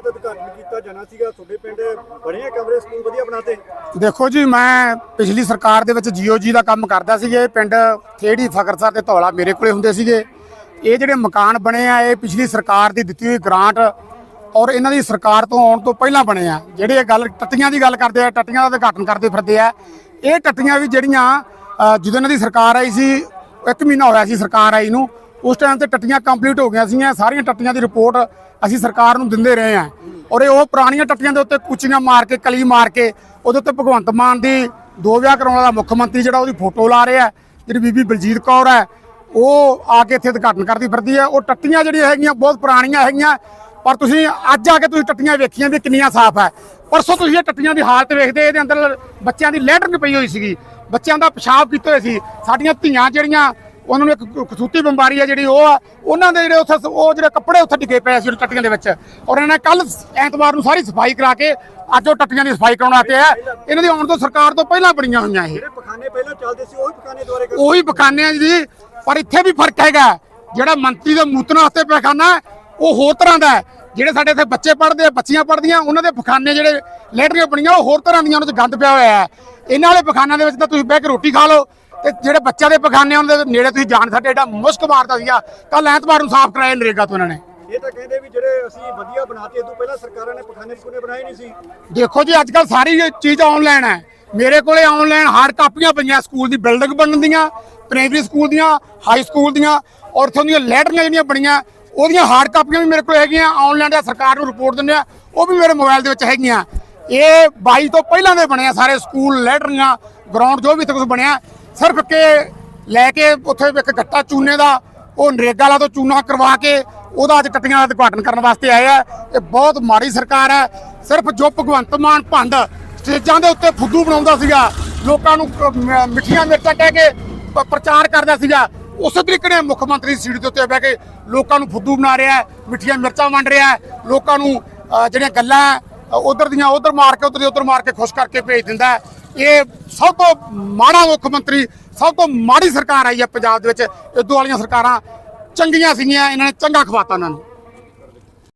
ਤਹਿਤ ਉਦਘਾਟਨ ਕੀਤਾ, ਜਾਣਾ ਸੀਗਾ। ਤੁਹਾਡੇ ਪਿੰਡ ਬਣੇ ਕਮਰੇ, ਸਕੂਲ ਵਧੀਆ ਬਣਾਤੇ? ਦੇਖੋ ਜੀ, ਮੈਂ ਪਿਛਲੀ ਸਰਕਾਰ ਦੇ ਵਿੱਚ ਜੀਓਜੀ ਦਾ ਕੰਮ ਕਰਦਾ ਸੀਗੇ। ਪਿੰਡ ਥੇੜੀ ਫਕਰਸਰ ਤੇ ਧੌਲਾ ਮੇਰੇ ਕੋਲੇ ਹੁੰਦੇ ਸੀਗੇ। ਇਹ ਜਿਹੜੇ ਮਕਾਨ ਬਣੇ ਆ, ਇਹ ਪਿਛਲੀ ਸਰਕਾਰ ਦੀ ਦਿੱਤੀ ਹੋਈ ਗ੍ਰਾਂਟ ਔਰ ਇਹਨਾਂ ਦੀ ਸਰਕਾਰ ਤੋਂ ਆਉਣ ਤੋਂ ਪਹਿਲਾਂ ਬਣੇ ਆ। ਜਿਹੜੇ ਇਹ ਗੱਲ, ਟੱਟੀਆਂ ਦੀ ਗੱਲ ਕਰਦੇ ਆ, ਟੱਟੀਆਂ ਦਾ ਉਦਘਾਟਨ ਕਰਦੇ ਫਿਰਦੇ ਆ। ਇਹ ਟੱਟੀਆਂ ਵੀ ਜਿਹੜੀਆਂ ਜਦੋਂ ਇਹਨਾਂ ਦੀ ਸਰਕਾਰ ਆਈ ਸੀ, ਇੱਕ ਮਹੀਨਾ ਹੋਇਆ ਸੀ ਸਰਕਾਰ ਆਈ ਨੂੰ ਉਸ ਟਾਈਮ ਤੇ ਟੱਟੀਆਂ ਕੰਪਲੀਟ ਹੋ ਗਈਆਂ ਸੀਗੀਆਂ, ਸਾਰੀਆਂ ਟੱਟੀਆਂ ਦੀ ਰਿਪੋਰਟ ਅਸੀਂ ਸਰਕਾਰ ਨੂੰ ਦਿੰਦੇ ਰਹੇ ਹਾਂ। ਔਰ ਇਹ ਉਹ ਪੁਰਾਣੀਆਂ ਟੱਟੀਆਂ ਦੇ ਉੱਤੇ ਕੁਚੀਆਂ ਮਾਰ ਕੇ, ਕਲੀ ਮਾਰ ਕੇ, ਉਹਦੇ ਉੱਤੇ ਭਗਵੰਤ ਮਾਨ ਦੀ ਦੋ ਵਿਆਹ ਕਰਾਉਣ ਵਾਲਾ ਮੁੱਖ ਮੰਤਰੀ ਜਿਹੜਾ ਉਹਦੀ ਫੋਟੋ ਲਾ ਰਿਹਾ ਜਿਹੜੀ ਬੀਬੀ ਬਲਜੀਤ ਕੌਰ ਹੈ, ਉਹ ਆ ਕੇ ਇੱਥੇ ਉਦਘਾਟਨ ਕਰਦੀ ਫਿਰਦੀ ਹੈ। ਉਹ ਟੱਟੀਆਂ ਜਿਹੜੀਆਂ ਹੈਗੀਆਂ, ਬਹੁਤ ਪੁਰਾਣੀਆਂ ਹੈਗੀਆਂ, ਪਰ ਤੁਸੀਂ ਅੱਜ ਆ ਕੇ ਤੁਸੀਂ ਟੱਟੀਆਂ ਵੇਖੀਆਂ ਵੀ ਕਿੰਨੀਆਂ ਸਾਫ਼ ਹੈ। ਪਰਸੋਂ ਤੁਸੀਂ ਇਹ ਟੱਟੀਆਂ ਦੀ ਹਾਲਤ ਵੇਖਦੇ, ਇਹਦੇ ਅੰਦਰ ਬੱਚਿਆਂ ਦੀ ਲੈਟਰਿੰਗ ਪਈ ਹੋਈ ਸੀਗੀ। ਬੱਚਿਆਂ ਦਾ ਪਿਸ਼ਾਬ ਕੀਤੇ ਹੋਏ ਸੀ। ਸਾਡੀਆਂ ਧੀਆਂ ਜਿਹੜੀਆਂ ਉਹਨਾਂ ਨੂੰ ਇੱਕ ਕਸੂਤੀ ਬਿਮਾਰੀ ਹੈ ਜਿਹੜੀ ਉਹ ਆ ਉਹਨਾਂ ਦੇ ਜਿਹੜੇ ਉੱਥੇ ਉਹ ਜਿਹੜੇ ਕੱਪੜੇ ਉੱਥੇ ਡਿੱਗੇ ਪਏ ਸੀ ਉਹ ਟੱਟੀਆਂ ਦੇ ਵਿੱਚ। ਔਰ ਇਹਨਾਂ ਨੇ ਕੱਲ ਐਤਵਾਰ ਨੂੰ ਸਾਰੀ ਸਫ਼ਾਈ ਕਰਾ ਕੇ ਅੱਜ ਉਹ ਟੱਟੀਆਂ ਦੀ ਸਫ਼ਾਈ ਕਰਾਉਣ ਆਤੇ ਆ। ਇਹਨਾਂ ਦੀ ਆਉਣ ਤੋਂ ਸਰਕਾਰ ਤੋਂ ਪਹਿਲਾਂ ਬਣੀਆਂ ਹੋਈਆਂ ਇਹ। ਜਿਹੜੇ ਪਖਾਨੇ ਪਹਿਲਾਂ ਚੱਲਦੇ ਸੀ ਉਹੀ ਪਖਾਨੇ ਦੁਆਰੇ ਜੀ ਪਰ ਇੱਥੇ ਵੀ ਫ਼ਰਕ ਹੈਗਾ। ਜਿਹੜਾ ਮੰਤਰੀ ਦੇ ਮੂਤਨ ਵਾਸਤੇ ਪਖਾਨਾ ਉਹ ਹੋਰ ਤਰ੍ਹਾਂ ਦਾ ਜਿਹੜੇ ਸਾਡੇ ਇੱਥੇ ਬੱਚੇ ਪੜ੍ਹਦੇ ਆ ਬੱਚੀਆਂ ਪੜ੍ਹਦੀਆਂ ਉਹਨਾਂ ਦੇ ਪਖਾਨੇ ਜਿਹੜੇ ਲੈਟਰੀਆਂ ਬਣੀਆਂ ਉਹ ਹੋਰ ਤਰ੍ਹਾਂ ਦੀਆਂ ਉਹਨਾਂ 'ਚ ਗੰਦ ਪਿਆ ਹੋਇਆ ਹੈ। ਇਹਨਾਂ ਵਾਲੇ ਪਖਾਨਿਆਂ ਦੇ ਵਿੱਚ ਤਾਂ ਤੁਸੀਂ ਬਹਿ ਕੇ ਰੋਟੀ ਖਾ ਲਓ। ਤੇ ਜਿਹੜੇ ਬੱਚਿਆਂ ਦੇ ਪਖਾਨੇ ਉਹਨਾਂ ਦੇ ਨੇੜੇ ਤੁਸੀਂ ਜਾਣ ਸਾਡੇ ਏਡਾ ਮੁਸ਼ਕ ਮਾਰਦਾ ਸੀਗਾ ਕੱਲ ਐਤਵਾਰ ਨੂੰ ਸਾਫ਼ ਕਰਾਇਆ ਨਰੇਗਾ ਤੋਂ ਇਹਨਾਂ ਨੇ। ਇਹ ਤਾਂ ਕਹਿੰਦੇ ਵੀ ਜਿਹੜੇ ਅਸੀਂ ਵਧੀਆ ਬਣਾਤੇ ਇਹ ਤੋਂ ਪਹਿਲਾਂ ਸਰਕਾਰਾਂ ਨੇ ਪਖਾਨੇ ਪਖੂਨੇ ਬਣਾਏ ਨਹੀਂ ਸੀ। ਦੇਖੋ ਜੀ ਅੱਜ ਕੱਲ ਸਾਰੀ ਚੀਜ਼ ਆਨਲਾਈਨ ਹੈ। ਮੇਰੇ ਕੋਲੇ ਆਨਲਾਈਨ ਹਾਰਡ ਕਾਪੀਆਂ ਪਈਆਂ ਸਕੂਲ ਦੀ ਬਿਲਡਿੰਗ ਬਣਨ ਦੀਆਂ ਪ੍ਰਾਇਮਰੀ ਸਕੂਲ ਦੀਆਂ ਹਾਈ ਸਕੂਲ ਦੀਆਂ ਔਰ ਉੱਥੋਂ ਦੀਆਂ ਲੈਟਰੀਆਂ ਜਿਹੜੀਆਂ ਬਣੀਆਂ ਉਹਦੀਆਂ ਹਾਰਡ ਕਾਪੀਆਂ ਵੀ ਮੇਰੇ ਕੋਲ ਹੈਗੀਆਂ ਆਨਲਾਈਨ ਦਾ ਸਰਕਾਰ ਨੂੰ ਰਿਪੋਰਟ ਦਿੰਦੇ ਆ ਉਹ ਵੀ ਮੇਰੇ ਮੋਬਾਈਲ ਦੇ ਵਿੱਚ ਹੈਗੀਆਂ। ਇਹ 22 ਤੋਂ ਪਹਿਲਾਂ ਦੇ ਬਣੇ ਆ ਸਾਰੇ ਸਕੂਲ ਲੈਟਰੀਆਂ ਗਰਾਊਂਡ ਜੋ ਵੀ ਇੱਥੇ ਕੁਝ ਬਣਿਆ ਸਿਰਫ ਕਿ ਲੈ ਕੇ ਉੱਥੇ ਇੱਕ ਗੱਟਾ ਚੂਨੇ ਦਾ, ਉਹ ਨਰੇਗਾ ਵਾਲਾ ਤੋਂ ਚੂਨਾ ਕਰਵਾ ਕੇ ਉਹਦਾ ਅੱਜ ਟੱਟੀਆਂ ਦਾ ਉਦਘਾਟਨ ਕਰਨ ਵਾਸਤੇ ਆਇਆ ਇਹ ਬਹੁਤ ਮਾੜੀ ਸਰਕਾਰ ਹੈ। ਸਿਰਫ ਜੋ ਭਗਵੰਤ ਮਾਨ ਭੰਡ ਸਟੇਜਾਂ ਦੇ ਉੱਤੇ ਫੁੱਦੂ ਬਣਾਉਂਦਾ ਸੀਗਾ, ਲੋਕਾਂ ਨੂੰ ਮ- ਮਿੱਠੀਆਂ ਮਿਰਚਾਂ ਕਹਿ ਕੇ ਪ੍ਰਚਾਰ ਕਰਦਾ ਸੀਗਾ, ਉਸੇ ਤਰੀਕੇ ਨਾਲ ਮੁੱਖ ਮੰਤਰੀ ਸੀਟ ਦੇ ਉੱਤੇ ਬਹਿ ਕੇ ਲੋਕਾਂ ਨੂੰ ਫੁੱਦੂ ਬਣਾ ਰਿਹਾ ਹੈ, ਮਿੱਠੀਆਂ ਮਿਰਚਾਂ ਵੰਡ ਰਿਹਾ ਹੈ, ਲੋਕਾਂ ਨੂੰ ਜਿਹੜੀਆਂ ਗੱਲਾਂ ਉਧਰ ਦੀਆਂ, ਉਧਰ ਮਾਰ ਕੇ, ਉਧਰ ਦੀ, ਉਧਰ ਮਾਰ ਕੇ ਖੁਸ਼ ਕਰਕੇ ਭੇਜ ਦਿੰਦਾ ਇਹ ਸਭ ਤੋਂ ਮਾੜਾ ਮੁੱਖ ਮੰਤਰੀ, ਸਭ ਤੋਂ ਮਾੜੀ ਸਰਕਾਰ ਆਈ ਹੈ ਪੰਜਾਬ ਦੇ ਵਿੱਚ। ਇਦੋਂ ਵਾਲੀਆਂ ਸਰਕਾਰਾਂ ਚੰਗੀਆਂ ਸੀਗੀਆਂ, ਇਹਨਾਂ ਨੇ ਚੰਗਾ ਖਵਾਤਾ ਉਹਨਾਂ ਨੂੰ।